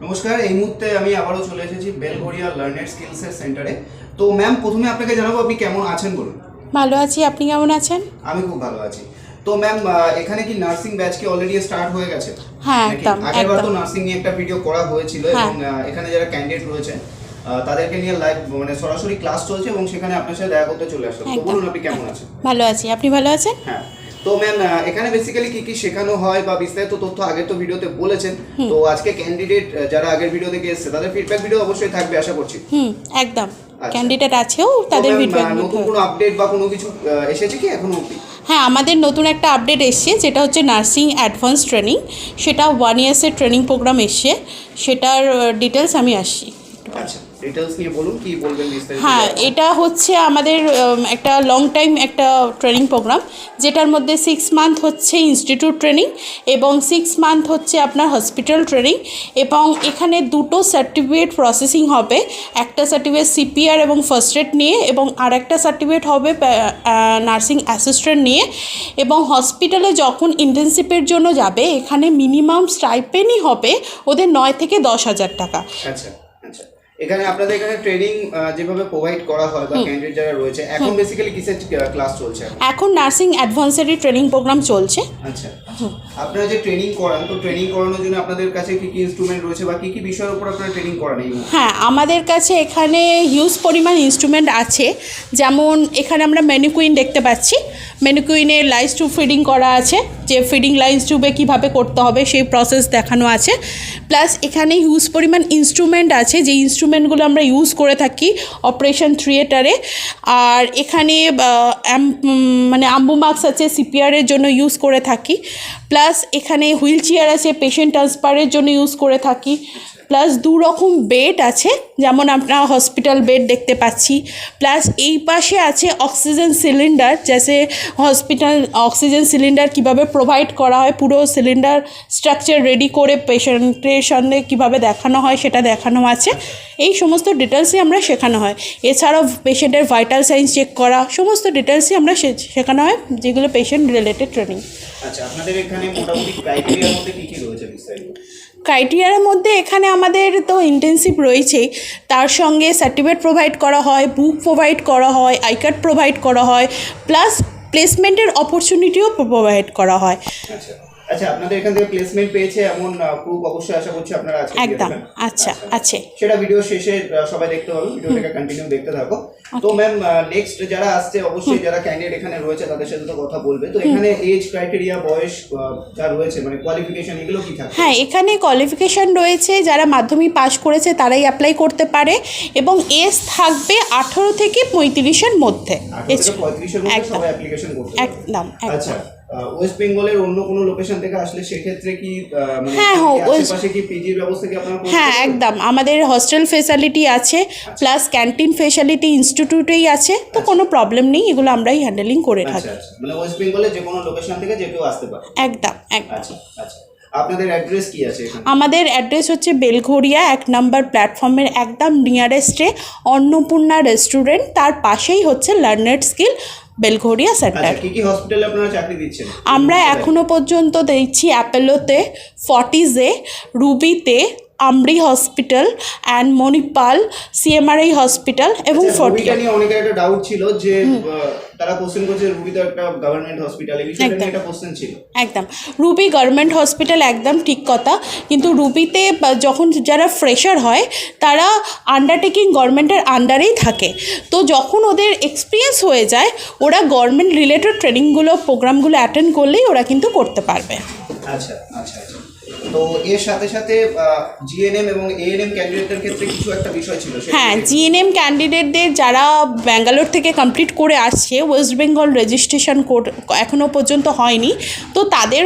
নমস্কার এই মুহূর্তে আমি আবারও চলে এসেছি বেলগড়িয়া লার্নেড স্কিলসের সেন্টারে তো ম্যাম প্রথমে আপনাকে জানাব আপনি কেমন আছেন বলুন। ভালো আছি আপনি কেমন আছেন? আমি খুব ভালো আছি। তো ম্যাম এখানে কি নার্সিং ব্যাচ কি অলরেডি স্টার্ট হয়ে গেছে? হ্যাঁ? একদম আগেরবার তো নার্সিং নিয়ে একটা ভিডিও করা হয়েছিল হ্যাঁ। এবং এখানে যারা ক্যান্ডিডেট রয়েছে তাদেরকে নিয়ে লাইভ মানে সরাসরি ক্লাস চলছে এবং সেখানে আপনার সাথে দেখা করতে চলে আসলাম। তো বলুন আপনি কেমন আছেন? ভালো আছি আপনি ভালো আছেন? হ্যাঁ। তো ম্যাম এখানে বেসিক্যালি কি কি শেখানো হয় বা বিস্তারিত তথ্য আগের তো ভিডিওতে বলেছেন তো আজকে ক্যান্ডিডেট যারা আগের ভিডিও দেখে এসেছে তাদের ফিডব্যাক ভিডিও অবশ্যই থাকবে আশা করছি। হুম একদম। আচ্ছা। ক্যান্ডিডেট আছেও তাদের ফিডব্যাক নতুন কোনো আপডেট বা কোনো কিছু এসেছে কি এখনও অবধি? হ্যাঁ আমাদের নতুন একটা আপডেট এসছে যেটা হচ্ছে নার্সিং অ্যাডভান্স ট্রেনিং সেটা ওয়ান ইয়ার্সের ট্রেনিং প্রোগ্রাম এসছে। সেটার ডিটেলস আমি আসছি। আচ্ছা। ডিটেলস নিয়ে বলুন কি বলবেন বিস্তারিত হ্যাঁ এটা হচ্ছে আমাদের একটা লং টাইম একটা ট্রেনিং প্রোগ্রাম যেটার মধ্যে সিক্স মান্থ হচ্ছে ইনস্টিটিউট ট্রেনিং এবং সিক্স মান্থ হচ্ছে আপনার হসপিটাল ট্রেনিং এবং এখানে দুটো সার্টিফিকেট প্রসেসিং হবে একটা সার্টিফিকেট সিপিআর এবং ফার্স্ট এড নিয়ে এবং আর একটা সার্টিফিকেট হবে নার্সিং অ্যাসিস্ট্যান্ট নিয়ে এবং হসপিটালে যখন ইন্টার্নশিপের জন্য যাবে এখানে মিনিমাম স্টাইপেনই হবে ওদের নয় থেকে দশ হাজার টাকা। আচ্ছা আচ্ছা। এখানে আপনাদের এখানে ট্রেনিং যেভাবে প্রোভাইড করা হয় বা ক্যান্ডিডেট যারা রয়েছে এখন বেসিক্যালি কিসের ক্লাস চলছে এখন? নার্সিং অ্যাডভান্সারি ট্রেনিং প্রোগ্রাম চলছে। আচ্ছা। আপনারা যে ট্রেনিং করান তো ট্রেনিং করানোর জন্য আপনাদের কাছে কি কি ইনস্ট্রুমেন্ট রয়েছে বা কি কি বিষয়ের উপর আপনারা ট্রেনিং করান এই হ্যাঁ আমাদের কাছে এখানে হিউজ পরিমাণ ইনস্ট্রুমেন্ট আছে। যেমন এখানে আমরা মেনুকুইন দেখতে পাচ্ছি। মেনুকুইনে লাইস টু ফিডিং করা আছে। যে ফিডিং লাইন্স টিউবে কীভাবে করতে হবে সেই প্রসেস দেখানো আছে। প্লাস এখানে হিউজ পরিমাণ ইনস্ট্রুমেন্ট আছে যে ইনস্ট্রুমেন্টগুলো আমরা ইউজ করে থাকি অপারেশন থিয়েটারে আর এখানে মানে আম্বু উম, আম্বুমার্কস আছে সিপিআরের জন্য ইউজ করে থাকি। প্লাস এখানে হুইল চেয়ার আছে পেশেন্ট ট্রান্সফারের জন্য ইউজ করে থাকি। প্লাস দু রকম বেড আছে, যেমন আমরা হসপিটাল বেড দেখতে পাচ্ছি। প্লাস এই পাশে আছে অক্সিজেন সিলিন্ডার জেসে হসপিটাল অক্সিজেন সিলিন্ডার কীভাবে প্রোভাইড করা হয়, পুরো সিলিন্ডার স্ট্রাকচার রেডি করে পেশেন্টের সামনে কীভাবে দেখানো হয়, সেটা দেখানো আছে। এই সমস্ত ডিটেলসই আমরা শেখানো হয়। এছাড়াও পেশেন্টের ভাইটাল সাইন্স চেক করা, সমস্ত ডিটেলসই আমরা শেখানো হয়, যেগুলো পেশেন্ট রিলেটেড ট্রেনিং আচ্ছা আপনাদের এখানে মোটামুটি ক্রাইটেরিয়ার মধ্যে কি কি রয়েছে বিস্তারিত? ক্রাইটেরিয়ার মধ্যে এখানে আমাদের তো ইন্টেন্সিভ রয়েছেই। তার সঙ্গে সার্টিফিকেট প্রোভাইড করা হয় বুক প্রোভাইড করা হয় আই কার্ড প্রোভাইড করা হয় প্লাস প্লেসমেন্টের অপরচুনিটিও প্রোভাইড করা হয়। আচ্ছা আচ্ছা আপনাদের এখান থেকে প্লেসমেন্ট পেয়েছে এমন প্রুফ অবশ্যই আশা করছি আপনারা আজকে একদম দেবেন। আচ্ছা আছে। সেটা ভিডিও শেষে সবাই দেখতে পাবে ভিডিওটাকে কন্টিনিউ দেখতে থাকো। তো ম্যাম নেক্সট যারা আসছে অবশ্যই যারা ক্যান্ডিডেট এখানে রয়েছে তাদের সাথে তো কথা বলবে। তো এখানে এজ ক্রাইটেরিয়া বয়স যা রয়েছে মানে কোয়ালিফিকেশন এগুলো কি থাকে হ্যাঁ এখানে কোয়ালিফিকেশান রয়েছে যারা মাধ্যমিক পাশ করেছে তারাই অ্যাপ্লাই করতে পারে। এবং এজ থাকবে আঠেরো থেকে পঁয়ত্রিশের মধ্যে। একদম। সবাই অ্যাপ্লিকেশন করতে একদম। আচ্ছা ওয়েস্ট বেঙ্গলের অন্য কোনো লোকেশন থেকে আসলে সেক্ষেত্রে কি মানে হ্যাঁ, হ্যাঁ, আশেপাশে কি পিজির ব্যবস্থা কি আপনারা হ্যাঁ একদম। আমাদের হস্টেল ফেসিলিটি আছে প্লাস ক্যান্টিন ফেসিলিটি ইনস্টিটিউটেই আছে তো কোনো প্রবলেম নেই এগুলো আমরাই হ্যান্ডেলিং করে আচ্ছা থাকি। আচ্ছা। মানে ওয়েস্ট বেঙ্গলের যে কোনো লোকেশন থেকে যে কেউ আসতে পারে একদম একদম। আচ্ছা আচ্ছা। আপনাদের অ্যাড্রেস কি আছে আমাদের অ্যাড্রেস হচ্ছে বেলঘরিয়া এক নম্বর প্ল্যাটফর্মের একদম নিয়ারেস্টে অন্নপূর্ণা রেস্টুরেন্ট তার পাশেই হচ্ছে লার্নেড স্কিল বেলঘরিয়া সেন্টার আচ্ছা কি কি হসপিটালে আপনারা চাকরি দিচ্ছেন? আমরা এখনও পর্যন্ত দিচ্ছি অ্যাপেলোতে ফর্টিজে রুবিতে AMRI hospital and Manipal CMRI hospital এবং আচ্ছা, রুবিটা নিয়ে অনেকের একটা ডাউট ছিল যে তারা কোশ্চেন করছে রুবি তো একটা গভর্নমেন্ট হসপিটাল এই বিষয়টা একদম। একটা কোশ্চেন ছিল। একদম। রুবি গভর্নমেন্ট হসপিটাল একদম ঠিক কথা কিন্তু রুবিতে যখন যারা ফ্রেশার হয় তারা আন্ডারটেকিং গভর্নমেন্টের আন্ডারেই থাকে। তো যখন ওদের এক্সপিরিয়েন্স হয়ে যায় ওরা গভর্নমেন্ট রিলেটেড ট্রেনিংগুলো প্রোগ্রামগুলো অ্যাটেন্ড করলেই ওরা কিন্তু করতে পারবে। আচ্ছা আচ্ছা আচ্ছা। তো এর সাথে সাথে জিএনএম এবং এএনএম ক্যান্ডিডেটদের ক্ষেত্রে কিছু একটা বিষয় ছিল হ্যাঁ জিএনএম ক্যান্ডিডেটদের যারা ব্যাঙ্গালোর থেকে কমপ্লিট করে আসছে ওয়েস্ট বেঙ্গল রেজিস্ট্রেশন কোড এখনও পর্যন্ত হয়নি তো তাদের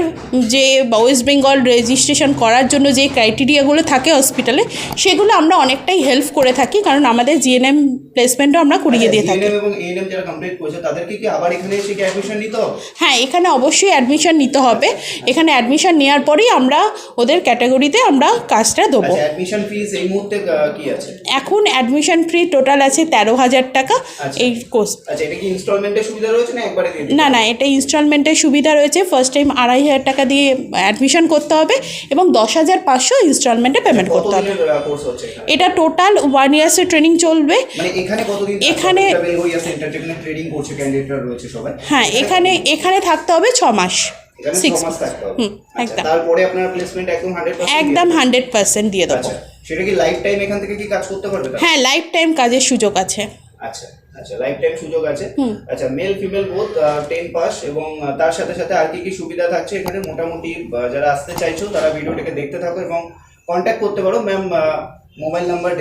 যে ওয়েস্ট বেঙ্গল রেজিস্ট্রেশন করার জন্য যে ক্রাইটেরিয়াগুলো থাকে হসপিটালে সেগুলো আমরা অনেকটাই হেল্প করে থাকি কারণ আমাদের জিএনএম প্লেসমেন্টও আমরা করিয়ে দিয়ে থাকি। এবং এএনএম যারা কমপ্লিট করেছে তাদেরকে কি আবার এখানে এসে কি অ্যাডমিশন নিতে হ্যাঁ এখানে অবশ্যই অ্যাডমিশন নিতে হবে। এখানে অ্যাডমিশন নেওয়ার পরেই আমরা ওদের ক্যাটাগরিতে আমরা কাজটা দেবো। আচ্ছা অ্যাডমিশন ফিস এই মুহূর্তে কি আছে? এখন অ্যাডমিশন ফ্রি টোটাল আছে তেরো হাজার টাকা আচ্ছা। এই কোর্স আচ্ছা এটা কি ইনস্টলমেন্টের সুবিধা রয়েছে না একবারে না না এটা ইনস্টলমেন্টের সুবিধা রয়েছে। ফার্স্ট টাইম আড়াই হাজার টাকা দিয়ে অ্যাডমিশন করতে হবে এবং দশ হাজার পাঁচশো ইনস্টলমেন্টে পেমেন্ট করতে হবে। হচ্ছে এখানে? এটা টোটাল ওয়ান ইয়ার্সের ট্রেনিং চলবে। মানে এখানে এখানে- হ্যাঁ এখানে এখানে থাকতে হবে ছ মাস। সিক্স হুম, আচ্ছা, একদম। তারপরে আপনার প্লেসমেন্ট একদম হান্ড্রেড একদম হান্ড্রেড পার্সেন্ট দিয়ে দেবো। আচ্ছা সেটা কি লাইফ টাইম এখান থেকে কি কাজ করতে পারবে হ্যাঁ লাইফ টাইম কাজের সুযোগ আছে। আচ্ছা আচ্ছা লাইফ টাইম সুযোগ আছে। আচ্ছা male female both ten pass এবং তার সাথে সাথে আর কি কি সুবিধা থাকছে এখানে? মোটামুটি যারা আসতে চাইছো তারা ভিডিওটাকে দেখতে থাকো এবং কন্ট্যাক্ট করতে পারো। ম্যাম মোবাইল নাম্বার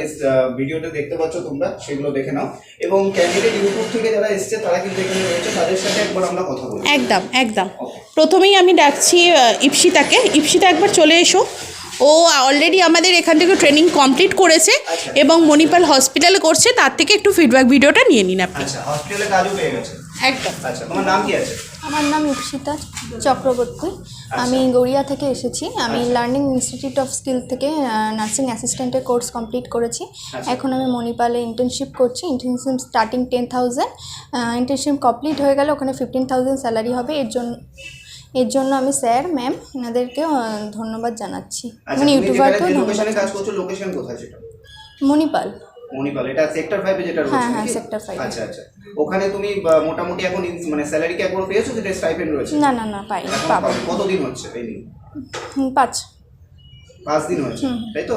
ভিডিওতে দেখতে পাচ্ছ তোমরা সেগুলো দেখে নাও। এবং ক্যান্ডিডেট ইউটিউব থেকে যারা এসছে তারা কিন্তু এখানে রয়েছে তাদের সাথে একবার আমরা কথা বলি। একদম একদম। প্রথমেই আমি ডাকছি ইপসিতাকে। ইপসিতা একবার চলে এসো। ও অলরেডি আমাদের এখান থেকে ট্রেনিং কমপ্লিট করেছে আচ্ছা। এবং মণিপাল হসপিটালে করছে তার থেকে একটু ফিডব্যাক ভিডিওটা নিয়ে নিন আপনি। আচ্ছা হসপিটালে কাজও পেয়ে গেছে। একদম। আচ্ছা তোমার নাম কি আছে? আমার নাম ইপসিতা চক্রবর্তী। আমি গড়িয়া থেকে এসেছি। আমি লার্নিং ইনস্টিটিউট অফ স্কিল থেকে নার্সিং অ্যাসিস্ট্যান্টের কোর্স কমপ্লিট করেছি। এখন আমি মণিপালে ইন্টার্নশিপ করছি। Internship starting ten thousand internship complete হয়ে গেলে ওখানে ফিফটিন থাউজেন্ড স্যালারি হবে। এর জন্য এর জন্য আমি স্যার ম্যাম এনাদেরকেও আহ, ধন্যবাদ জানাচ্ছি। আচ্ছা মানে ইউটিউবারকেও ধন্যবাদ মণিপাল। মণিপাল এটা সেক্টর ফাইভে যেটা রয়েছে হ্যাঁ, হ্যাঁ, নাকি? sector five আচ্ছা আচ্ছা। ওখানে তুমি মোটামুটি এখন ইন- মানে স্যালারি কি একবার পেয়েছ যেটা স্টাইপেন্ড রয়েছে? না না না এখন পাবো। কতদিন হচ্ছে এই নিয়ে? হুম, পাঁচ। পাঁচ দিন হয়েছে তাই তো?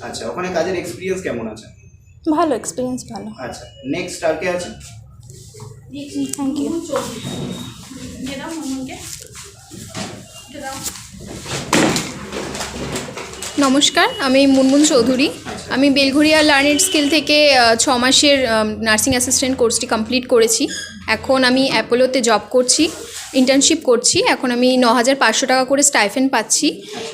আচ্ছা ওখানে কাজের এক্সপিরিয়েন্স কেমন আছে? ভালো এক্সপিরিয়েন্স ভালো। আচ্ছা নেক্সট আর কে আছে? থ্যাংক ইউ নমস্কার, আমি মুনমুন চৌধুরী। আমি বেলঘরিয়া লার্নেড স্কিল থেকে ছ মাসের নার্সিং অ্যাসিস্ট্যান্ট কোর্সটি কমপ্লিট করেছি। এখন আমি অ্যাপোলোতে জব করছি ইন্টার্নশিপ করছি। এখন আমি ন হাজার পাঁচশো টাকা করে স্টাইফেন পাচ্ছি।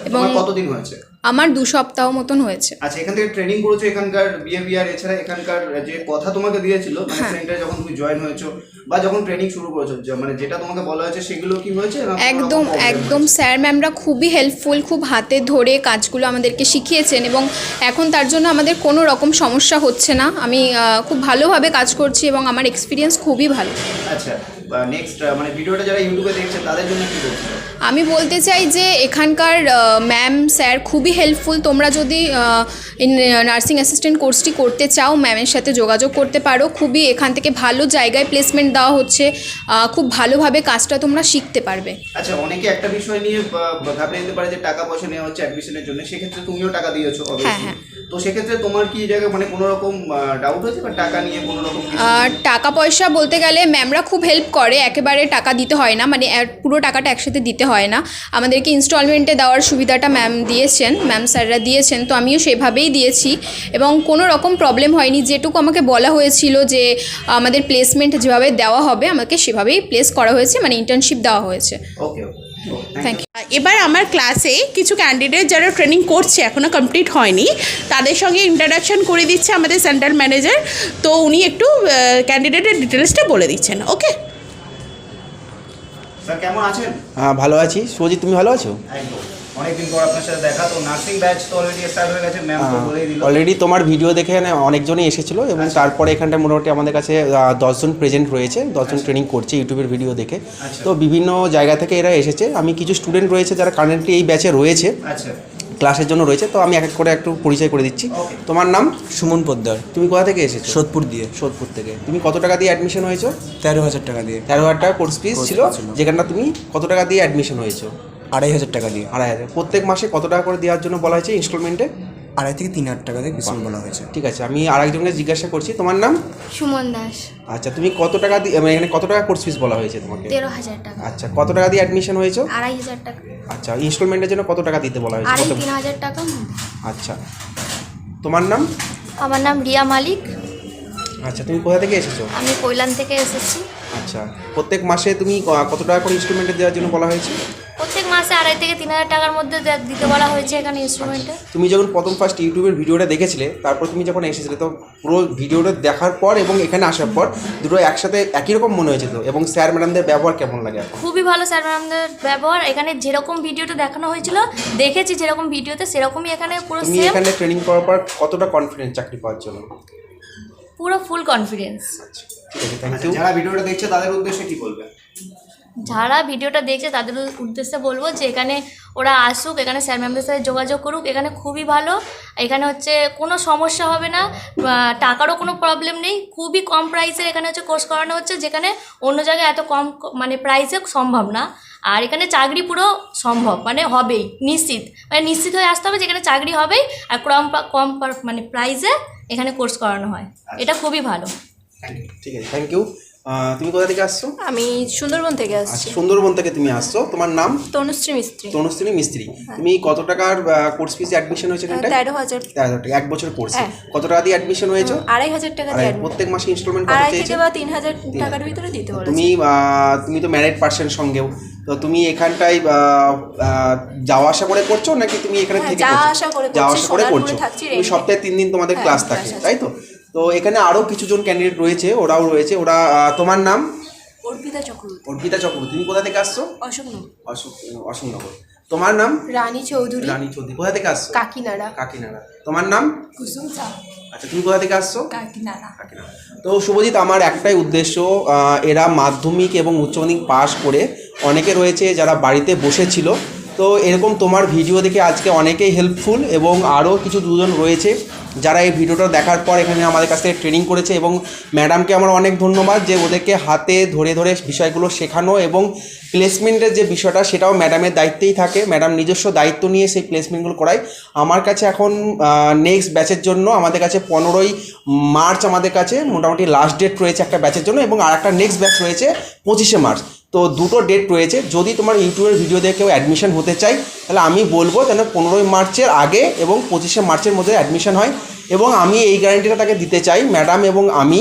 এবং কতদিন হয়েছে? আমার দু সপ্তাহ মতন হয়েছে। আচ্ছা এখান থেকে ট্রেনিং করেছ এখানকার বিহেভিয়ার এছাড়া এখানকার যে কথা তোমাকে দিয়েছিল মানে হ্যাঁ। সেন্টারে যখন তুমি জয়েন হয়েছো বা যখন ট্রেনিং শুরু করেছ মানে যেটা তোমাকে বলা হয়েছে সেগুলো কি হয়েছে একদম একদম স্যার ম্যামরা খুবই হেল্পফুল খুব হাতে ধরে কাজগুলো আমাদেরকে শিখিয়েছেন এবং এখন তার জন্য আমাদের কোনো রকম সমস্যা হচ্ছে না। আমি খুব ভালোভাবে কাজ করছি এবং আমার এক্সপিরিয়েন্স খুবই ভালো। আচ্ছা নেক্সট মানে ভিডিওটা যারা ইউটিউবে দেখছে তাদের জন্য কি বলছো? আমি বলতে চাই যে এখানকার ম্যাম স্যার খুবই হেল্পফুল তোমরা যদি নার্সিং অ্যাসিস্ট্যান্ট কোর্সটি করতে চাও ম্যামের সাথে যোগাযোগ করতে পারো। খুবই এখান থেকে ভালো জায়গায় প্লেসমেন্ট দেওয়া হচ্ছে। খুব ভালোভাবে কাজটা তোমরা শিখতে পারবে। আচ্ছা অনেকে একটা বিষয় নিয়ে ভাবলে নিতে পারে যে টাকা পয়সা নেওয়া হচ্ছে অ্যাডমিশনের জন্য। সেক্ষেত্রে তুমিও টাকা দিয়েছ হ্যাঁ, হ্যাঁ। তো সেক্ষেত্রে তোমার কি জায়গায় মানে কোনো রকম ডাউট হয়েছে বা টাকা নিয়ে কোনো রকম টাকা পয়সা বলতে গেলে ম্যামরা খুব হেল্প করে একেবারে টাকা দিতে হয় না মানে পুরো টাকাটা একসাথে দিতে হয় না। আমাদেরকে ইনস্টলমেন্টে দেওয়ার সুবিধাটা ম্যাম দিয়েছেন ম্যাম স্যাররা দিয়েছেন তো আমিও সেভাবেই দিয়েছি। এবং কোনো রকম প্রবলেম হয়নি যেটুকু আমাকে বলা হয়েছিল যে আমাদের প্লেসমেন্ট যেভাবে দেওয়া হবে আমাকে সেভাবেই প্লেস করা হয়েছে মানে ইন্টার্নশিপ দেওয়া হয়েছে। ওকে ওকে থ্যাংক ইউ এবার আমার ক্লাসে কিছু ক্যান্ডিডেট যারা ট্রেনিং করছে এখনও কমপ্লিট হয়নি তাদের সঙ্গে ইন্ট্রাডাকশন করে দিচ্ছে আমাদের সেন্ট্রাল ম্যানেজার তো উনি একটু ক্যান্ডিডেটের ডিটেলসটা বলে দিচ্ছেন ওকে স্যার কেমন আছেন? হ্যাঁ ভালো আছি। সুজিত তুমি ভালো আছো? একদম। অনেকদিন পর আপনার সাথে দেখা তো নার্সিং ব্যাচ তো অলরেডি স্টার্ট হয়ে গেছে ম্যাম তো বলেই দিল। অলরেডি তোমার ভিডিও দেখে অনেকজনই এসেছিল এবং তারপরে এখানটা মোটামুটি আমাদের কাছে দশজন প্রেজেন্ট রয়েছে দশজন ট্রেনিং করছে ইউটিউবের ভিডিও দেখে। আচ্ছা। তো বিভিন্ন জায়গা থেকে এরা এসেছে। আমি কিছু স্টুডেন্ট রয়েছে যারা কারেন্টলি এই ব্যাচে রয়েছে। আচ্ছা। ক্লাসের জন্য রয়েছে তো আমি এক এক করে একটু পরিচয় করে দিচ্ছি। তোমার নাম? সুমন পোদ্দার। তুমি কোথা থেকে এসেছ? সোদপুর দিয়ে। সোদপুর থেকে। তুমি কত টাকা দিয়ে অ্যাডমিশন হয়েছো? তেরো হাজার টাকা দিয়ে। তেরো হাজার টাকা কোর্স ফিস ছিল। যেখানটা তুমি কত টাকা দিয়ে অ্যাডমিশন হয়েছো? আড়াই হাজার টাকা দিয়ে। আড়াই হাজার। প্রত্যেক মাসে কত টাকা করে দেওয়ার জন্য বলা হয়েছে ইনস্টলমেন্টে আড়াই থেকে তিন হাজার টাকা দিয়ে বলা হয়েছে। ঠিক আছে আমি আরেকজনকে জিজ্ঞাসা করছি তোমার নাম? সুমন দাস। আচ্ছা তুমি কত টাকা দিয়ে মানে এখানে কত টাকা কোর্স ফিস বলা হয়েছে তোমাকে? তেরো হাজার টাকা। আচ্ছা কত টাকা দিয়ে অ্যাডমিশন হয়েছো? আড়াই হাজার টাকা। আচ্ছা ইনস্টলমেন্টের জন্য কত টাকা দিতে বলা হয়েছে? আড়াই তিন হাজার টাকা। আচ্ছা তোমার নাম? আমার নাম রিয়া মালিক। আচ্ছা তুমি কোথা থেকে এসেছ? আমি কৈলান থেকে এসেছি। আচ্ছা প্রত্যেক মাসে তুমি কত টাকা করে ইনস্টলমেন্টে দেওয়ার জন্য বলা হয়েছে? আড়াই থেকে তিন হাজার টাকার মধ্যে দিতে বলা হয়েছে এখানে ইনস্ট্রুমেন্টে তুমি যখন প্রথম ফার্স্ট ইউটিউবের ভিডিওটা দেখেছিলে তারপর তুমি যখন এসেছিলে তো পুরো ভিডিওটা দেখার পর এবং এখানে আসার পর দুটো একসাথে একই রকম মনে হয়েছিল। এবং স্যার ম্যাডামদের ব্যবহার কেমন লাগে খুবই ভালো স্যার ম্যাডামদের ব্যবহার। এখানে যেরকম ভিডিওটা দেখানো হয়েছিল দেখেছি যেরকম ভিডিওতে সেরকমই এখানে পুরো তুমি সেম এখানে ট্রেনিং করার পর কতটা কনফিডেন্স চাকরি পাওয়ার জন্য? পুরো ফুল কনফিডেন্স ঠিক আছে থ্যাংক আচ্ছা, ইউ যারা ভিডিওটা দেখছে তাদের উদ্দেশ্যে কি বলবে যারা ভিডিওটা দেখছে তাদের উদ্দেশ্যে বলব যে এখানে ওরা আসুক এখানে স্যার ম্যামদের সাথে যোগাযোগ করুক। এখানে খুবই ভালো। এখানে হচ্ছে কোনো সমস্যা হবে না টাকারও কোনো প্রবলেম নেই। খুবই কম প্রাইসের এখানে হচ্ছে কোর্স করানো হচ্ছে যেখানে অন্য জায়গায় এত কম মানে প্রাইসে সম্ভব না। আর এখানে চাকরি পুরো সম্ভব মানে হবেই নিশ্চিত। মানে নিশ্চিত হয়ে আসতে হবে যেখানে চাকরি হবেই আর কম কম মানে প্রাইসে এখানে কোর্স করানো হয়। এটা খুবই ভালো। ঠিক আছে। থ্যাংক ইউ তুমি কোথা থেকে আসছো? আমি সুন্দরবন থেকে আচ্ছা আসছি। সুন্দরবন থেকে তুমি আসছো। তোমার নাম? তনুশ্রী মিস্ত্রি। তনুশ্রী মিস্ত্রি। তুমি কত টাকার কোর্স ফিসে অ্যাডমিশন হয়েছে এখানটায়? তেরো হাজার। তেরো হাজার টাকা এক বছর কোর্স হ্যাঁ। কত টাকা দিয়ে অ্যাডমিশন হয়েছো? আড়াই হাজার টাকা দিয়ে প্রত্যেক মাসে ইনস্টলমেন্ট কত চেয়েছে? বা তিন হাজার টাকার ভিতরে দিতে তুমি তুমি তো ম্যারিড পার্সন সঙ্গেও। তো তুমি এখানটায় যাওয়া আসা করে করছ নাকি তুমি এখানে হ্যাঁ, থেকে যাওয়া আসা করে যাওয়া আসা করে সোনারপুরে করছ। তুমি সপ্তাহে তিন দিন তোমাদের হ্যাঁ, ক্লাস থাকে তাই তো? তো এখানে আরও কিছুজন ক্যান্ডিডেট রয়েছে ওরাও রয়েছে। ওরা তোমার নাম? অর্পিতা চক্রবর্তী। অর্পিতা চক্রবর্তী। তুমি কোথা থেকে আসছো? অশোকনগর অশোক অশোকনগর। তোমার নাম? রানী চৌধুরী। রানী চৌধুরী। কোথা থেকে আসছো? কাকিনাড়া। কাকিনাড়া। তোমার নাম? কুসুম আচ্ছা তুমি কোথা থেকে আসছো? কাকিনাড়া। তো শুভজিৎ আমার একটাই উদ্দেশ্য এরা মাধ্যমিক এবং উচ্চ মাধ্যমিক পাশ করে অনেকে রয়েছে যারা বাড়িতে বসেছিল। তো এরকম তোমার ভিডিও দেখে আজকে অনেকেই হেল্পফুল এবং আরও কিছু দুজন রয়েছে। যারা এই ভিডিওটা দেখার পর এখানে আমাদের কাছ থেকে ট্রেনিং করেছে এবং ম্যাডামকে আমার অনেক ধন্যবাদ যে ওদেরকে হাতে ধরে ধরে বিষয়গুলো শেখানো এবং প্লেসমেন্টের যে বিষয়টা, সেটাও ম্যাডামের দায়িত্বেই থাকে। ম্যাডাম নিজস্ব দায়িত্ব নিয়ে সেই প্লেসমেন্টগুলো করায়। আমার কাছে এখন নেক্সট ব্যাচের জন্য আমাদের কাছে পনেরোই মার্চ আমাদের কাছে মোটামুটি লাস্ট ডেট রয়েছে একটা ব্যাচের জন্য এবং আর একটা নেক্সট ব্যাচ রয়েছে পঁচিশে মার্চ। তো দুটো ডেট রয়েছে। যদি তোমার ইউটিউবের ভিডিও দেখে কেউ অ্যাডমিশন হতে চাই তাহলে আমি বলব যেন পনেরোই মার্চের আগে এবং পঁচিশে মার্চের মধ্যে অ্যাডমিশন হয় এবং আমি এই গ্যারান্টিটা তাকে দিতে চাই। ম্যাডাম এবং আমি,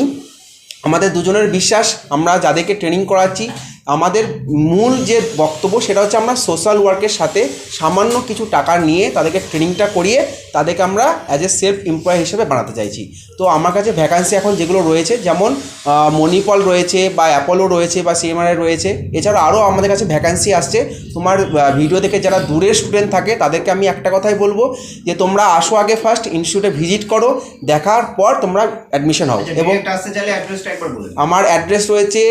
আমাদের দুজনের বিশ্বাস, আমরা যাদেরকে ট্রেনিং করাচ্ছি আমাদের মূল যে বক্তব্য সেটা হচ্ছে আমরা সোশ্যাল ওয়ার্কের সাথে সামান্য কিছু টাকা নিয়ে তাদেরকে ট্রেনিংটা করিয়ে তাদেরকে আমরা অ্যাজ এ সেলফ এমপ্লয় হিসেবে বানাতে চাইছি তো আমার কাছে ভ্যাকান্সি এখন যেগুলো রয়েছে যেমন মণিপল রয়েছে বা অ্যাপোলো রয়েছে বা সিএমআরআই রয়েছে এছাড়া আরও আমাদের কাছে ভ্যাকান্সি আসছে তোমার ভিডিও দেখে যারা দূরের স্টুডেন্ট থাকে তাদেরকে আমি একটা কথাই বলব যে তোমরা আসো আগে ফার্স্ট ইনস্টিটিউটে ভিজিট করো দেখার পর তোমরা অ্যাডমিশন হও আচ্ছা এবং। আমার অ্যাড্রেস রয়েছে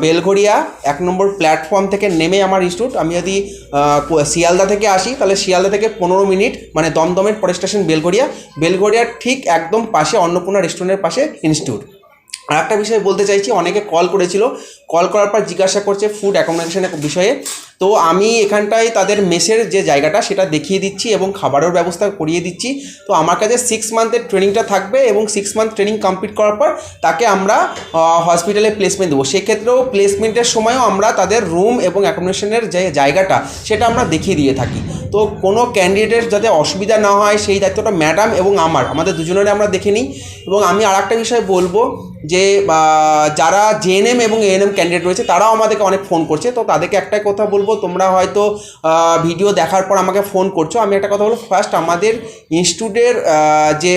বেলঘড়িয়া এক নম্বর প্ল্যাটফর্ম থেকে নেমে আমার ইনস্টিটিউট আমি যদি শিয়ালদা থেকে আসি, তাহলে শিয়ালদা থেকে পনেরো মিনিট মানে দমদমের পরে স্টেশন বেলগড়িয়া বেলগড়িয়ার ঠিক একদম পাশে, অন্নপূর্ণা রেস্টুরেন্টের পাশে ইনস্টিটিউট আর একটা বিষয় বলতে চাইছি, অনেকে কল করেছিল। কল করার পর জিজ্ঞাসা করছে ফুড অ্যাকোমোডেশনের বিষয়ে। তো আমি এখানটায় তাদের মেসের যে জায়গাটা সেটা দেখিয়ে দিচ্ছি এবং খাবারের ব্যবস্থা করিয়ে দিচ্ছি। তো আমার কাছে সিক্স মান্থের ট্রেনিংটা থাকবে এবং সিক্স মান্থ ট্রেনিং কমপ্লিট করার পর তাকে আমরা হসপিটালে প্লেসমেন্ট দেবো। সেক্ষেত্রেও প্লেসমেন্টের সময়ও আমরা তাদের রুম এবং অ্যাকোমোডেশনের যে জায়গাটা সেটা আমরা দেখিয়ে দিয়ে থাকি। তো কোনো ক্যান্ডিডেটের যাতে অসুবিধা না হয় সেই দায়িত্বটা ম্যাডাম এবং আমার, আমাদের দুজনেরই আমরা দেখে নিই। এবং আমি আর একটা বিষয় বলব যে যারা জেএনএম এবং এএনএম ক্যান্ডিডেট রয়েছে তারাও আমাদেরকে অনেক ফোন করছে। তো তাদেরকে একটাই কথা বলব তোমরা হয়তো ভিডিও দেখার পর আমাকে ফোন করছ। আমি একটা কথা বলব ফার্স্ট আমাদের ইনস্টিটিউটের যে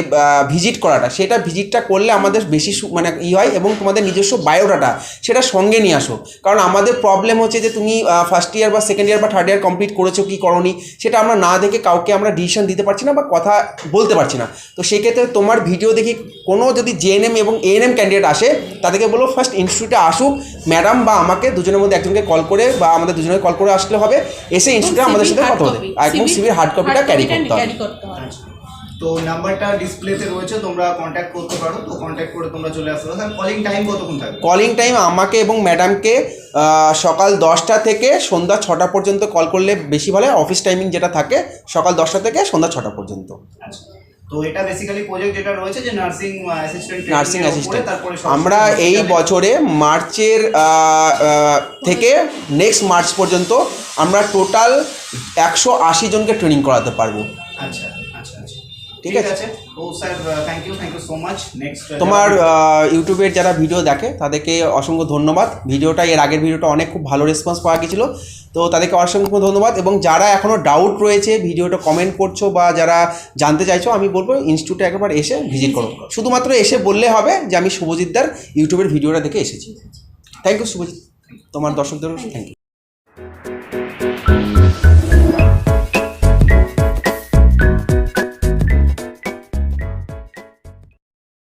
ভিজিট করাটা, সেটা ভিজিটটা করলে আমাদের বেশি মানে ই হয় এবং তোমাদের নিজস্ব বায়োডাটা সেটা সঙ্গে নিয়ে আসো। কারণ আমাদের প্রবলেম হচ্ছে যে তুমি ফার্স্ট ইয়ার বা সেকেন্ড ইয়ার বা থার্ড ইয়ার কমপ্লিট করেছ, কি করনি, সেটা আমরা না দেখে কাউকে আমরা ডিসিশন দিতে পারছি না বা কথা বলতে পারছি না। তো সেক্ষেত্রে তোমার ভিডিও দেখি, কোনো যদি জেএনএম এবং এএনএম ক্যান্ডিডেট আসে, তাদেরকে বলো ফার্স্ট ইনস্টিটিউটে আসুক। ম্যাডাম বা আমাকে দুজনের মধ্যে একজনকে কল করে বা আমাদের দুজনের কল করে আসলে হবে এসে ইনস্টিটিউটে আমাদের সাথে কথা বলে একদম সিভির হার্ড কপিটা ক্যারি করতে হবে। হবে। আচ্ছা। তো নাম্বারটা ডিসপ্লেতে রয়েছে তোমরা কন্ট্যাক্ট করতে পারো। তো কন্ট্যাক্ট করে তোমরা চলে আসতে পারো। কলিং টাইম কতক্ষণ থাকবে? কলিং টাইম আমাকে এবং ম্যাডামকে সকাল দশটা থেকে সন্ধ্যা ছটা পর্যন্ত কল করলে বেশি ভালো অফিস টাইমিং যেটা থাকে সকাল দশটা থেকে সন্ধ্যা ছটা পর্যন্ত। আচ্ছা। তো এটা বেসিক্যালি প্রজেক্ট যেটা রয়েছে যে নার্সিং অ্যাসিস্ট্যান্ট নার্সিং অ্যাসিস্ট্যান্ট আমরা এই বছরে মার্চের থেকে নেক্সট মার্চ পর্যন্ত আমরা টোটাল একশো আশি জনকে ট্রেনিং করাতে পারব। আচ্ছা। ঠিক আছে? তো sir thank you thank you so much next তোমার ইউটিউবের যারা ভিডিও দেখে তাদেরকে অসংখ্য ধন্যবাদ। ভিডিওটা এর আগের ভিডিওটা অনেক খুব ভালো রেসপন্স পাওয়া গেছিল। তো তাদেরকে অসংখ্য ধন্যবাদ এবং যারা এখনও ডাউট রয়েছে ভিডিওটা কমেন্ট করছ বা যারা জানতে চাইছো আমি বলব ইনস্টিটিউটে একবার এসে ভিজিট করো। শুধুমাত্র এসে বললে হবে যে আমি শুভজিৎদার ইউটিউবের ভিডিওটা দেখে এসেছি। Thank you Shubhajit. তোমার দর্শকদেরও থ্যাংক ইউ